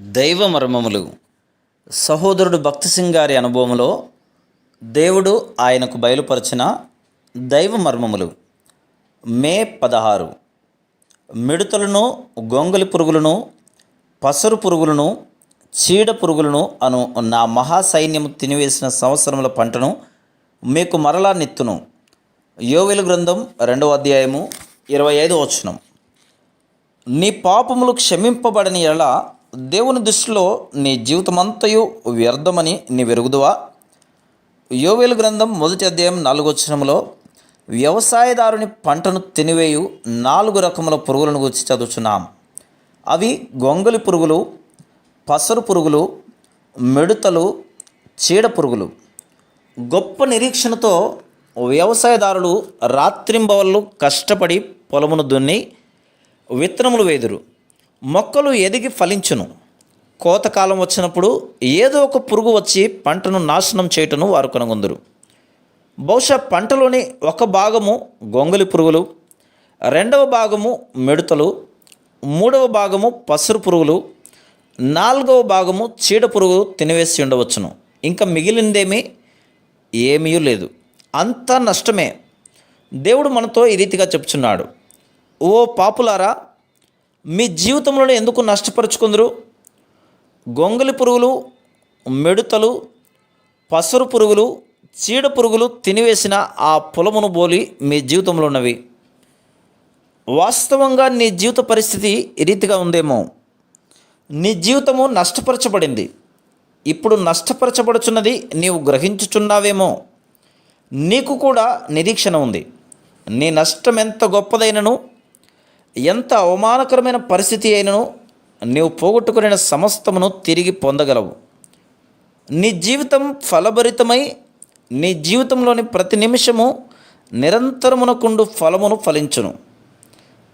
దైవ మర్మములు సహోదరుడు భక్తి సింగ్ గారి అనుభవంలో దేవుడు ఆయనకు బయలుపరిచిన దైవ మర్మములు మే పదహారు. మిడతలను గొంగలి పురుగులను పసరు పురుగులను చీడ పురుగులను అను నా మహాసైన్యము తినివేసిన సంవత్సరముల పంటను మీకు మరలా నెత్తును. యోవెలు గ్రంథం రెండవ అధ్యాయము ఇరవై ఐదు వచనం. నీ పాపములు క్షమింపబడని ఎలా దేవుని దృష్టిలో నీ జీవితమంతయు వ్యర్థమని నీ వెరుగుదువా? యోవేలు గ్రంథం మొదటి అధ్యాయం నాలుగోచనంలో వ్యవసాయదారుని పంటను తినివేయు నాలుగు రకముల పురుగులను గురించి చదువుచున్నాం. అవి గొంగలి పురుగులు పసరు పురుగులు మిడతలు చీడ పురుగులు. గొప్ప నిరీక్షణతో వ్యవసాయదారులు రాత్రింబవళ్ళు కష్టపడి పొలమును దున్ని విత్తనములు వేదురు. మొక్కలు ఎదిగి ఫలించును. కోతకాలం వచ్చినప్పుడు ఏదో ఒక పురుగు వచ్చి పంటను నాశనం చేయటను వారు కనుగొందరు. బహుశా పంటలోని ఒక భాగము గొంగలి పురుగులు రెండవ భాగము మిడతలు మూడవ భాగము పసరు పురుగులు నాలుగవ భాగము చీడ పురుగు తినివేసి ఉండవచ్చును. ఇంకా మిగిలిందేమీ ఏమీ లేదు. అంతా నష్టమే. దేవుడు మనతో ఈ రీతిగా చెప్తున్నాడు ఓ పాపులారా మీ జీవితంలో ఎందుకు నష్టపరుచుకుందరు? గొంగలి పురుగులు మెడుతలు పసరు పురుగులు చీడ పురుగులు తినివేసిన ఆ పొలమును బోలి మీ జీవితంలో ఉన్నవి. వాస్తవంగా నీ జీవిత పరిస్థితి రీతిగా ఉందేమో. నీ జీవితము నష్టపరచబడింది. ఇప్పుడు నష్టపరచబడుచున్నది నీవు గ్రహించుచున్నావేమో. నీకు కూడా నిరీక్షణ ఉంది. నీ నష్టం ఎంత గొప్పదైనను ఎంత అవమానకరమైన పరిస్థితి అయినను నీవు పోగొట్టుకునే సమస్తమును తిరిగి పొందగలవు. నీ జీవితం ఫలభరితమై నీ జీవితంలోని ప్రతి నిమిషము నిరంతరమునకుండు ఫలమును ఫలించును.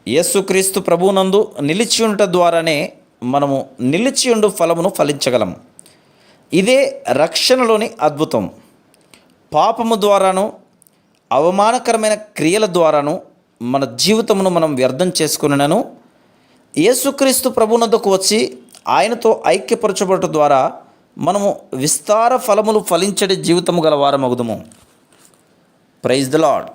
యేసుక్రీస్తు ప్రభువునందు నిలిచి ద్వారానే మనము నిలిచియుండు ఫలమును ఫలించగలం. ఇదే రక్షణలోని అద్భుతం. పాపము ద్వారాను అవమానకరమైన క్రియల ద్వారాను మన జీవితమును మనం వ్యర్థం చేసుకునినను. యేసుక్రీస్తు ప్రభునద్దకు వచ్చి ఆయనతో ఐక్యపరచబడటం ద్వారా మనము విస్తార ఫలములు ఫలించడి జీవితము గల వారమగుదము ప్రైజ్ ద లాడ్